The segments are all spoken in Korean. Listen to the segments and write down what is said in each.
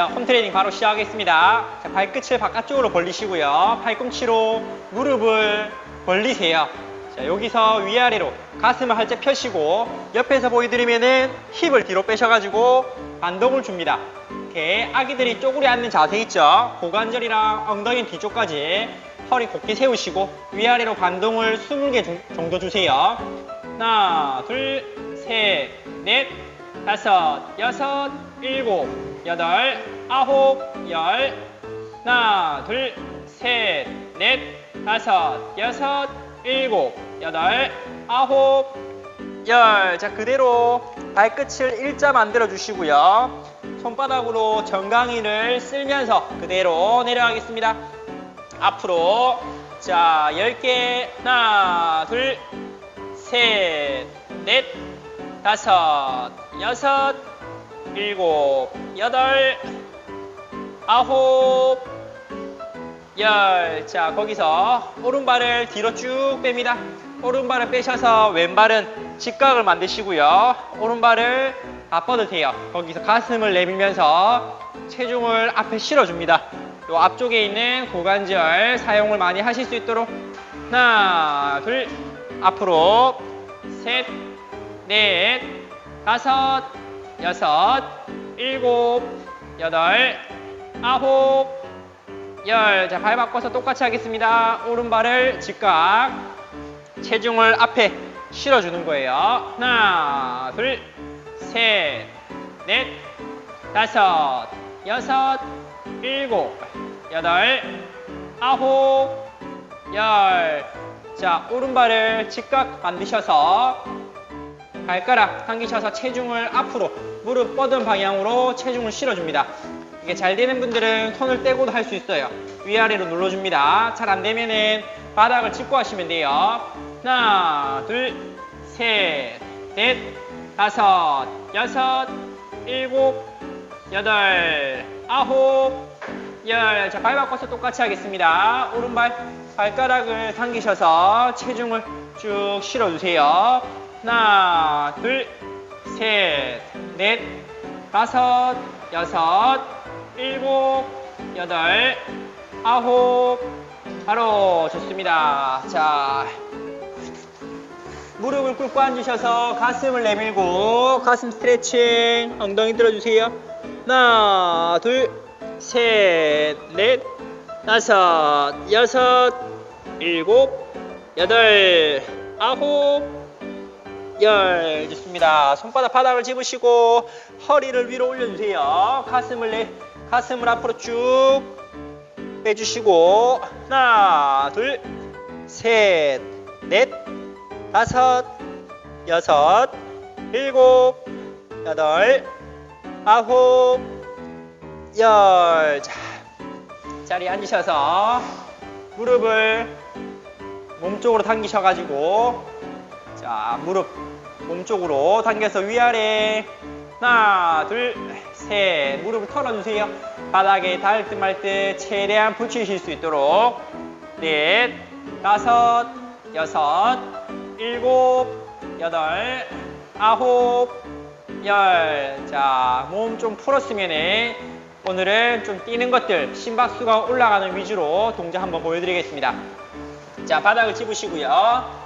자, 홈 트레이닝 바로 시작하겠습니다. 자, 발끝을 바깥쪽으로 벌리시고요. 팔꿈치로 무릎을 벌리세요. 자, 여기서 위아래로 가슴을 살짝 펴시고 옆에서 보여드리면은 힙을 뒤로 빼셔가지고 반동을 줍니다. 이렇게 아기들이 쪼그려 앉는 자세 있죠? 고관절이랑 엉덩이 뒤쪽까지 허리 곧게 세우시고 위아래로 반동을 20개 주- 정도 주세요. 하나, 둘, 셋, 넷, 다섯, 여섯, 일곱, 여덟, 아홉, 열. 하나, 둘, 셋, 넷, 다섯, 여섯, 일곱, 여덟, 아홉, 열. 자, 그대로 발끝을 일자 만들어 주시고요. 손바닥으로 정강이를 쓸면서 그대로 내려가겠습니다. 앞으로. 자, 10개. 하나, 둘, 셋, 넷, 다섯, 여섯, 일곱, 여덟, 아홉, 열. 자, 거기서 오른발을 뒤로 쭉 뺍니다. 오른발을 빼셔서 왼발은 직각을 만드시고요. 오른발을 앞뻗으세요. 거기서 가슴을 내밀면서 체중을 앞에 실어줍니다. 요 앞쪽에 있는 고관절 사용을 많이 하실 수 있도록 하나, 둘, 앞으로 셋, 넷, 다섯, 여섯, 일곱, 여덟, 아홉, 열. 자, 발 바꿔서 똑같이 하겠습니다. 오른발을 직각, 체중을 앞에 실어주는 거예요. 하나, 둘, 셋, 넷, 다섯, 여섯, 일곱, 여덟, 아홉, 열. 자, 오른발을 직각 만드셔서 발가락 당기셔서 체중을 앞으로 무릎 뻗은 방향으로 체중을 실어줍니다. 이게 잘 되는 분들은 손을 떼고도 할 수 있어요. 위아래로 눌러줍니다. 잘 안 되면은 바닥을 짚고 하시면 돼요. 하나, 둘, 셋, 넷, 다섯, 여섯, 일곱, 여덟, 아홉, 열. 자, 발 바꿔서 똑같이 하겠습니다. 오른발 발가락을 당기셔서 체중을 쭉 실어주세요. 하나, 둘, 셋, 넷, 다섯, 여섯, 일곱, 여덟, 아홉, 바로 좋습니다. 자, 무릎을 꿇고 앉으셔서 가슴을 내밀고 가슴 스트레칭 엉덩이 들어주세요. 하나, 둘, 셋, 넷, 다섯, 여섯, 일곱, 여덟, 아홉, 열 좋습니다. 손바닥 바닥을 집으시고 허리를 위로 올려주세요. 가슴을 내 가슴을 앞으로 쭉 빼주시고 하나, 둘, 셋, 넷, 다섯, 여섯, 일곱, 여덟, 아홉, 열. 자, 자리에 앉으셔서 무릎을 몸쪽으로 당기셔가지고 자, 무릎 몸쪽으로 당겨서 위아래 하나, 둘, 셋 무릎을 털어주세요. 바닥에 닿을 듯 말 듯 최대한 붙이실 수 있도록 넷, 다섯, 여섯, 일곱, 여덟, 아홉, 열. 자, 몸 좀 풀었으면 오늘은 좀 뛰는 것들, 심박수가 올라가는 위주로 동작 한번 보여드리겠습니다. 자, 바닥을 집으시고요.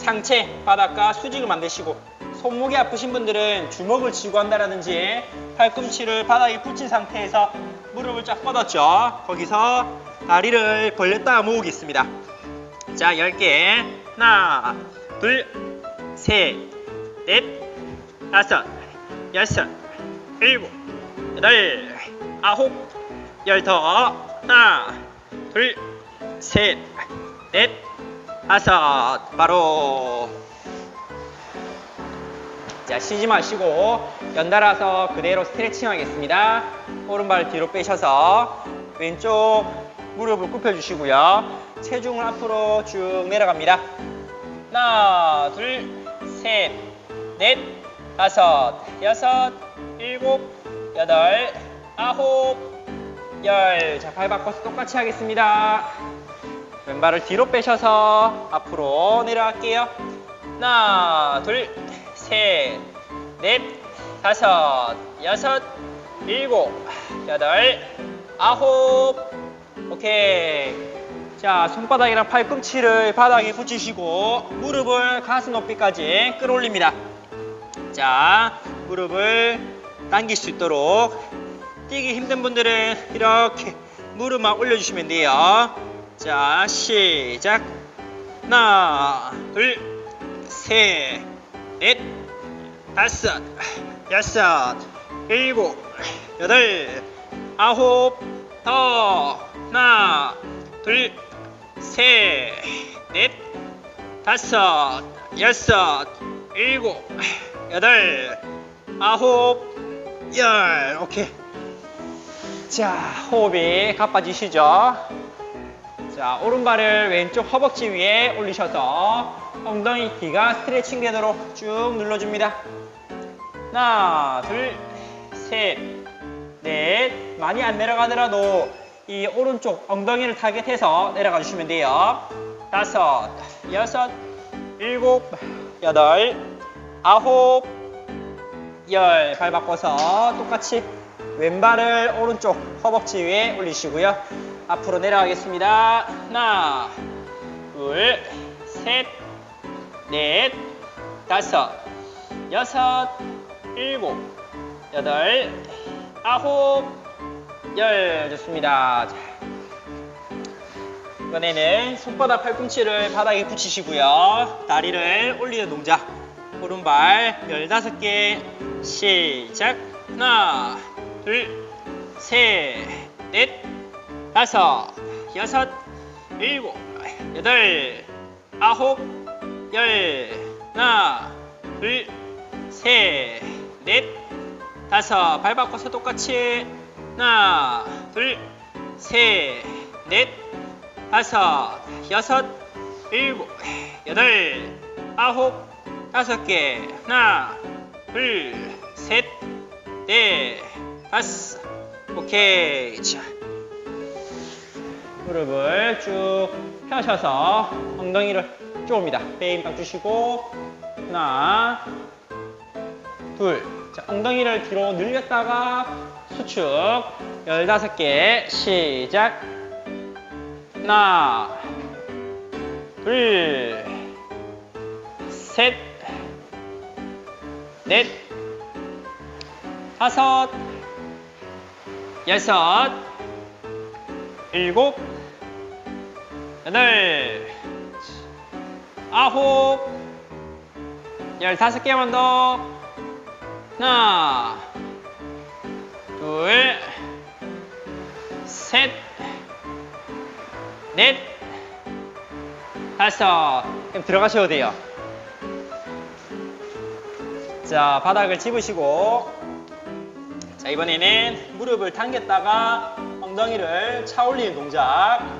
상체, 바닥과 수직을 만드시고 손목이 아프신 분들은 주먹을 쥐고 한다라든지 팔꿈치를 바닥에 붙인 상태에서 무릎을 쫙 뻗었죠. 거기서 다리를 벌렸다가 모으겠습니다. 자, 10개. 하나, 둘, 셋, 넷, 다섯, 여섯, 일곱, 여덟, 아홉, 열 더. 하나, 둘, 셋, 넷, 다섯. 바로. 자, 쉬지 마시고 연달아서 그대로 스트레칭 하겠습니다. 오른발 뒤로 빼셔서 왼쪽 무릎을 굽혀 주시고요. 체중을 앞으로 쭉 내려갑니다. 하나, 둘, 셋, 넷, 다섯, 여섯, 일곱, 여덟, 아홉, 열. 자, 발 바꿔서 똑같이 하겠습니다. 왼발을 뒤로 빼셔서 앞으로 내려갈게요. 하나, 둘, 셋, 넷, 다섯, 여섯, 일곱, 여덟, 아홉. 오케이. 자, 손바닥이랑 팔꿈치를 바닥에 붙이시고 무릎을 가슴 높이까지 끌어올립니다. 자, 무릎을 당길 수 있도록 뛰기 힘든 분들은 이렇게 무릎만 올려주시면 돼요. 자, 시작. 하나, 둘, 셋, 넷, 다섯, 여섯, 일곱, 여덟, 아홉, 더. 하나, 둘, 셋, 넷, 다섯, 여섯, 일곱, 여덟, 아홉, 열. 오케이. 자, 호흡이 가빠지시죠? 자, 오른발을 왼쪽 허벅지 위에 올리셔서 엉덩이 귀가 스트레칭 되도록 쭉 눌러줍니다. 하나, 둘, 셋, 넷. 많이 안 내려가더라도 이 오른쪽 엉덩이를 타겟해서 내려가 주시면 돼요. 다섯, 여섯, 일곱, 여덟, 아홉, 열. 발 바꿔서 똑같이 왼발을 오른쪽 허벅지 위에 올리시고요. 앞으로 내려가겠습니다. 하나, 둘, 셋, 넷, 다섯, 여섯, 일곱, 여덟, 아홉, 열. 좋습니다. 자, 이번에는 손바닥 팔꿈치를 바닥에 붙이시고요. 다리를 올리는 동작. 오른발 15개 시작. 하나, 둘, 셋, 넷, 다섯, 여섯, 일곱, 여덟, 아홉, 열. 하나, 둘, 셋, 넷, 다섯. 발 바꿔서 똑같이. 하나, 둘, 셋, 넷, 다섯, 여섯, 일곱, 여덟, 아홉, 다섯 개. 하나, 둘, 셋, 넷, 다섯. 오케이. 자. 무릎을 쭉 펴셔서 엉덩이를 쪼옵니다. 베인 딱 주시고 하나, 둘. 자, 엉덩이를 뒤로 늘렸다가 수축 15개 시작. 하나, 둘, 셋, 넷, 다섯, 여섯, 일곱, 여덟, 아홉, 열다섯 개만 더. 하나, 둘, 셋, 넷, 다섯. 그럼 들어가셔도 돼요. 자, 바닥을 집으시고. 자, 이번에는 무릎을 당겼다가 엉덩이를 차 올리는 동작.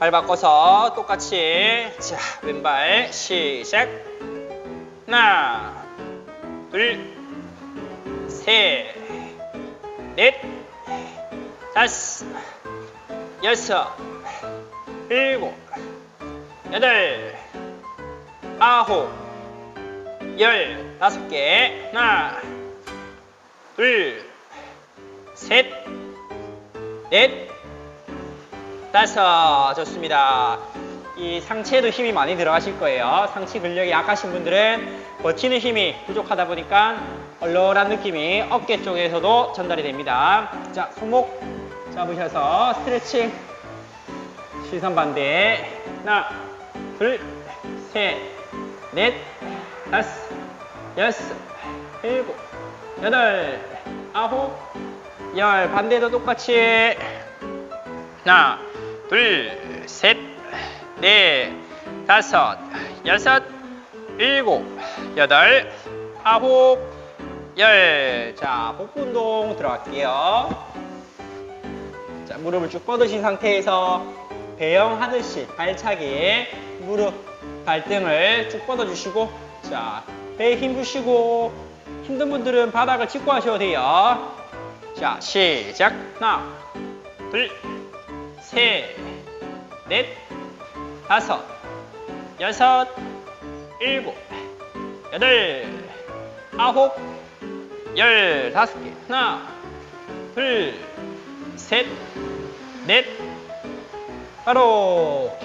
발 바꿔서 똑같이. 자, 왼발 시작. 하나, 둘, 셋, 넷, 다섯, 여섯, 일곱, 여덟, 아홉, 열. 다섯 개. 하나, 둘, 셋, 넷, 다섯. 좋습니다. 이 상체에도 힘이 많이 들어가실 거예요. 상체 근력이 약하신 분들은 버티는 힘이 부족하다 보니까 얼얼한 느낌이 어깨 쪽에서도 전달이 됩니다. 자, 손목 잡으셔서 스트레칭. 시선 반대. 하나, 둘, 셋, 넷, 다섯, 여섯, 일곱, 여덟, 아홉, 열. 반대도 똑같이. 하나, 둘, 셋, 넷, 다섯, 여섯, 일곱, 여덟, 아홉, 열. 자, 복부 운동 들어갈게요. 자, 무릎을 쭉 뻗으신 상태에서 배영 하듯이 발차기 무릎 발등을 쭉 뻗어주시고 자 배에 힘 주시고 힘든 분들은 바닥을 짚고 하셔도 돼요 자 시작 하나 둘 셋 넷 다섯 여섯 일곱 여덟 아홉 열 다섯 개. 하나 둘 셋 넷. 바로.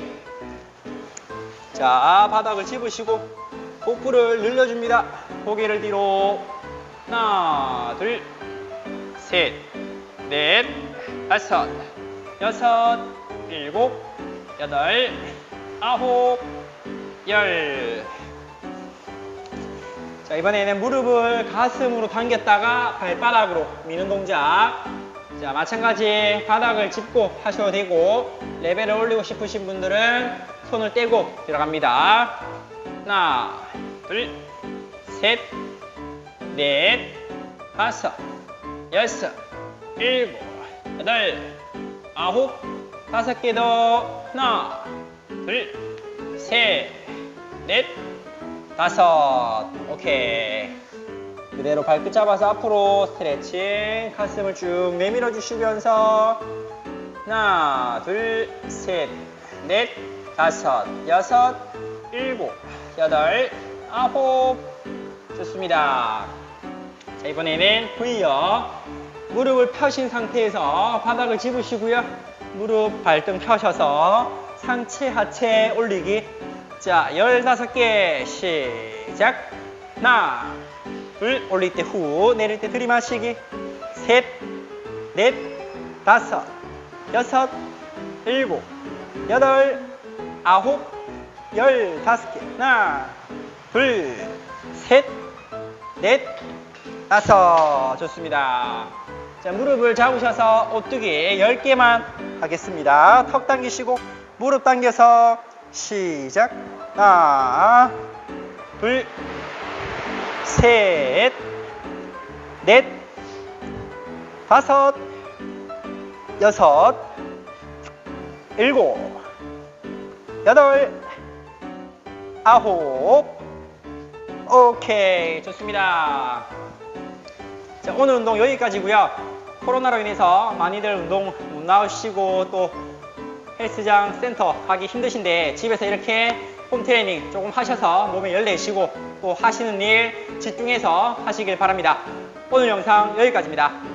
자 바닥을 짚으시고 복부를 늘려줍니다. 고개를 뒤로. 하나 둘 셋 넷 다섯 여섯 일곱 여덟 아홉 열 자, 이번에는 무릎을 가슴으로 당겼다가 발바닥으로 미는 동작. 자, 마찬가지 바닥을 짚고 하셔도 되고, 레벨을 올리고 싶으신 분들은 손을 떼고 들어갑니다. 하나, 둘, 셋, 넷, 다섯, 여섯, 일곱, 여덟, 아홉, 다섯 개 더. 하나, 둘, 셋, 넷, 다섯. 오케이. 그대로 발끝 잡아서 앞으로 스트레칭 가슴을 쭉 내밀어 주시면서 하나 둘 셋 넷 다섯 여섯 일곱 여덟 아홉. 좋습니다. 자 이번에는 V요 무릎을 펴신 상태에서 바닥을 짚으시고요 무릎 발등 펴셔서 상체 하체 올리기 자, 15개 시작. 하나, 둘, 올릴 때 후, 내릴 때 들이마시기. 셋, 넷, 다섯, 여섯, 일곱, 여덟, 아홉, 열 다섯 개. 하나, 둘, 셋, 넷, 다섯. 좋습니다. 자, 무릎을 잡으셔서 오뚜기 10개만 하겠습니다. 턱 당기시고, 무릎 당겨서 시작. 하나, 둘, 셋, 넷, 다섯, 여섯, 일곱, 여덟, 아홉. 오케이. 좋습니다. 자, 오늘 운동 여기까지고요. 코로나로 인해서 많이들 운동 못 나오시고 또 헬스장 센터 가기 힘드신데 집에서 이렇게 홈 트레이닝 조금 하셔서 몸에 열 내시고 또 하시는 일 집중해서 하시길 바랍니다. 오늘 영상 여기까지입니다.